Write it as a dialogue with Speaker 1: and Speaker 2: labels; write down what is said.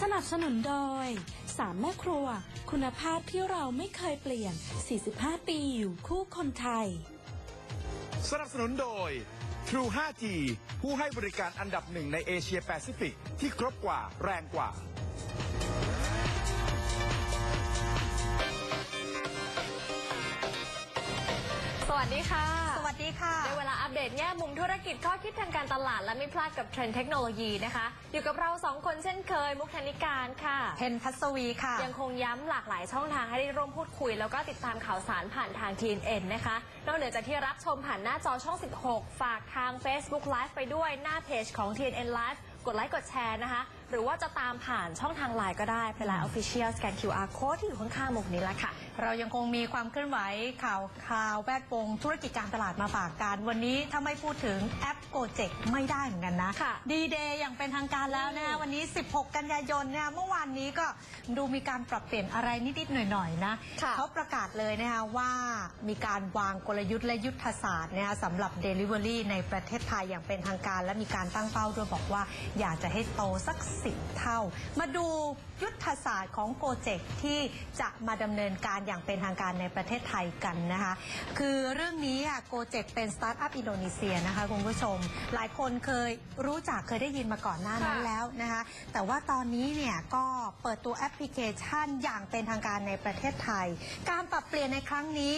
Speaker 1: สนับสนุนโดย สามแม่ครัว คุณภาพที่เราไม่เคยเปลี่ยน 45 ปีอยู่คู่คนไทย
Speaker 2: สนับสนุนโดย True 5G ผู้ให้บริการอันดับหนึ่งในเอเชียแปซิฟิกที่ครบกว่าแรงกว่า
Speaker 3: วัสดีค่ะ
Speaker 4: สวัสดีค่ะ
Speaker 3: ได้เวลาอัปเดตแง่มุมธุรกิจข้อคิดทางการตลาดและไม่พลาดกับเทรนด์เทคโนโลยีนะคะ อยู่กับเราสองคนเช่นเคย มุกธนิการค่ะ
Speaker 4: เพนพัสวีค่ะ
Speaker 3: ยังคงย้ำหลากหลายช่องทางให้ได้ร่วมพูดคุย แล้วก็ติดตามข่าวสารผ่านทาง TNN นะคะ นอกเหนือจากที่รับชมผ่านหน้าจอช่อง 16 ฝากทาง Facebook Live ไปด้วยหน้าเพจของ TNN Live กดไลค์กดแชร์นะคะ หรือว่าจะตามผ่านช่องทางไลน์ก็ได้เป็นไลน์ Official สแกน QR Code ที่อยู่ข้างๆมุกนี้แหละค่ะ
Speaker 4: เรายังคงมีความเคลื่อนไหวข่าวข่าวแวดวงธุรกิจการตลาดมาฝากกัน วันนี้ถ้าไม่พูดถึงแอปโกเจกไม่ได้เหมือนกันนะ
Speaker 3: ค่ะ
Speaker 4: ดีเดย์อย่างเป็นทางการแล้วนะคะวันนี้ 16 กันยายนเนี่ยเมื่อวานนี้ก็ดูมีการปรับเปลี่ยนอะไรนิดๆหน่อยๆนะ
Speaker 3: ค่ะ
Speaker 4: เขาประกาศเลยนะคะว่ามีการวางกลยุทธ์และยุทธศาสตร์นะคะสำหรับ Delivery ในประเทศไทยอย่างเป็นทางการ และมีการตั้งเป้าด้วยบอกว่าอยากจะให้โตสัก10 เท่า มาดูยุทธศาสตร์ของโกเจกต์ที่จะมาดำเนินการอย่างเป็นทางการในประเทศไทยกันนะคะ คือเรื่องนี้อะโกเจกต์เป็นสตาร์ทอัพอินโดนีเซียนะคะคุณผู้ชม หลายคนเคยรู้จักเคยได้ยินมาก่อนหน้านั้นแล้วนะคะ แต่ว่าตอนนี้เนี่ยก็เปิดตัวแอปพลิเคชันอย่างเป็นทางการในประเทศไทย การปรับเปลี่ยนในครั้งนี้